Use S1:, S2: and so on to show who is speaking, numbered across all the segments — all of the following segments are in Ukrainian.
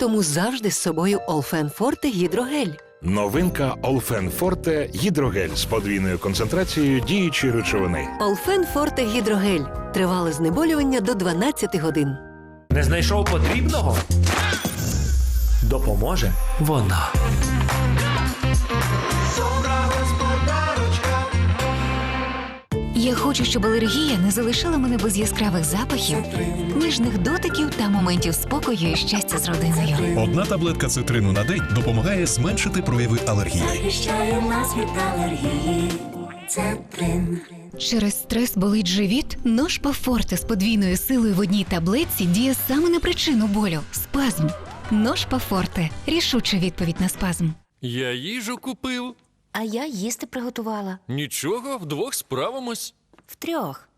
S1: Тому завжди з собою Олфен Форте гідрогель.
S2: Новинка Олфен Форте гідрогель з подвійною концентрацією діючої речовини.
S1: Олфен Форте гідрогель. Тривале знеболювання до 12 годин.
S3: Не знайшов потрібного? Допоможе вона.
S4: Я хочу, щоб алергія не залишила мене без яскравих запахів, ніжних дотиків та моментів спокою і щастя з родиною.
S5: Одна таблетка цитрину на день допомагає зменшити прояви алергії.
S6: захищає нас від алергії. Цетрин.
S4: Через стрес болить живіт? Нож Пафорте з подвійною силою в одній таблетці діє саме на причину болю спазм. Нож Пафорте рішуча відповідь на спазм.
S7: Я їжу купив.
S8: А я їсти приготувала.
S7: Нічого, вдвох справимось.
S8: Втрьох.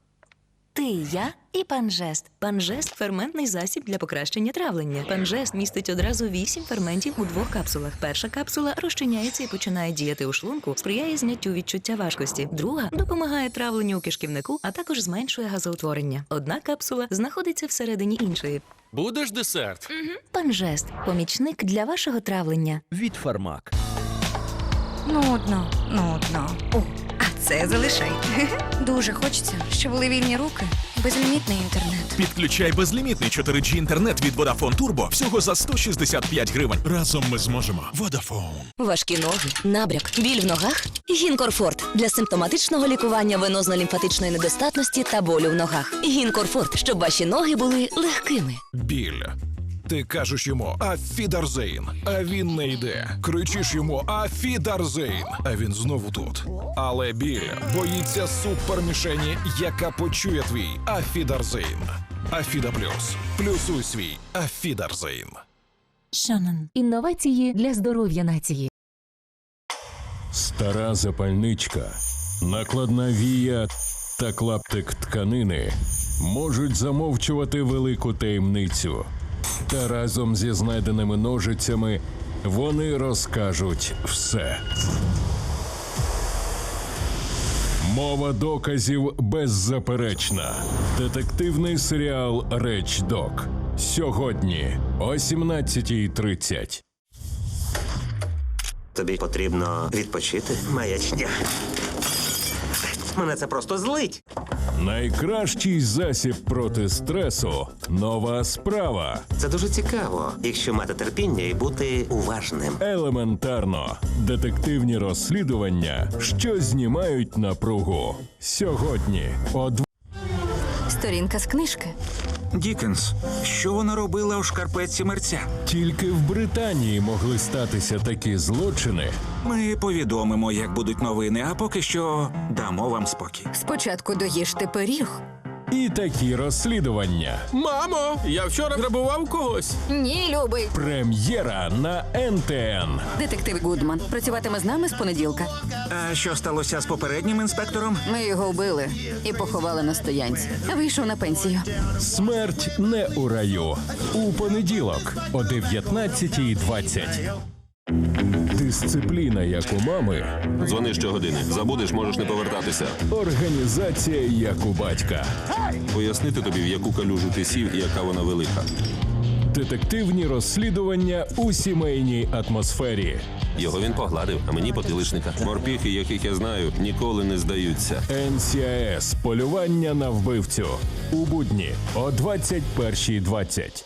S8: Ти, я і панжест. Панжест ферментний засіб для покращення травлення. Панжест містить одразу вісім ферментів у двох капсулах. Перша капсула розчиняється і починає діяти у шлунку, сприяє зняттю відчуття важкості. Друга допомагає травленню у кишківнику, а також зменшує газоутворення. Одна капсула знаходиться всередині іншої.
S7: Будеш десерт?
S8: Панжест помічник для вашого травлення.
S3: Від фармак.
S9: Нудно, нудно. О, а це залишай. Дуже хочеться, щоб були вільні руки безлімітний інтернет.
S5: Підключай безлімітний 4G інтернет від Vodafone Turbo всього за 165 гривень. Разом ми зможемо. Vodafone.
S10: Важкі ноги, набряк, біль в ногах. Гінкорфорт для симптоматичного лікування венозно-лімфатичної недостатності та болю в ногах. Гінкорфорт, щоб ваші ноги були легкими.
S5: Біль. Ти кажеш йому Афідарзейн, а він не йде. Кричиш йому Афідарзейн, а він знову тут. Але біль боїться супермішені, яка почує твій Афідарзейн. Афіда Плюс. Плюсуй свій Афідарзейн.
S8: Шанан.
S4: Інновації для здоров'я нації.
S11: Стара запальничка, накладна вія та клаптик тканини можуть замовчувати велику таємницю. Та разом зі знайденими ножицями вони розкажуть все. Мова доказів беззаперечна. Детективний серіал Реч Док. Сьогодні о 17.30.
S12: Тобі потрібно відпочити, маячня. Мене це просто злить.
S11: Найкращий засіб проти стресу нова справа.
S12: Це дуже цікаво, якщо мати терпіння і бути уважним.
S11: Елементарно. Детективні розслідування, що знімають напругу. Сьогодні о
S9: Сторінка з книжки.
S3: Дікенс, що вона робила у шкарпетці мерця?
S11: Тільки в Британії могли статися такі злочини.
S3: Ми повідомимо, як будуть новини, а поки що дамо вам спокій.
S9: Спочатку доїжте пиріг.
S11: І такі розслідування.
S7: Мамо, я вчора грабував когось.
S9: Ні, любий.
S11: Прем'єра на НТН.
S9: Детектив Гудман працюватиме з нами з понеділка.
S3: А що сталося з попереднім інспектором?
S9: Ми його вбили і поховали на стоянці. Вийшов на пенсію.
S11: Смерть не у раю. У понеділок о 19.20. Дисципліна, як у мами,
S7: Дзвони щогодини. Забудеш, можеш не повертатися.
S11: організація, як у батька.
S7: Пояснити тобі, в яку калюжу ти сів і яка вона велика.
S11: Детективні розслідування у сімейній атмосфері.
S7: Його він погладив, а мені потилишника. Морпіхи, яких я знаю, ніколи не здаються.
S11: НСІАС полювання на вбивцю у будні о 21.20.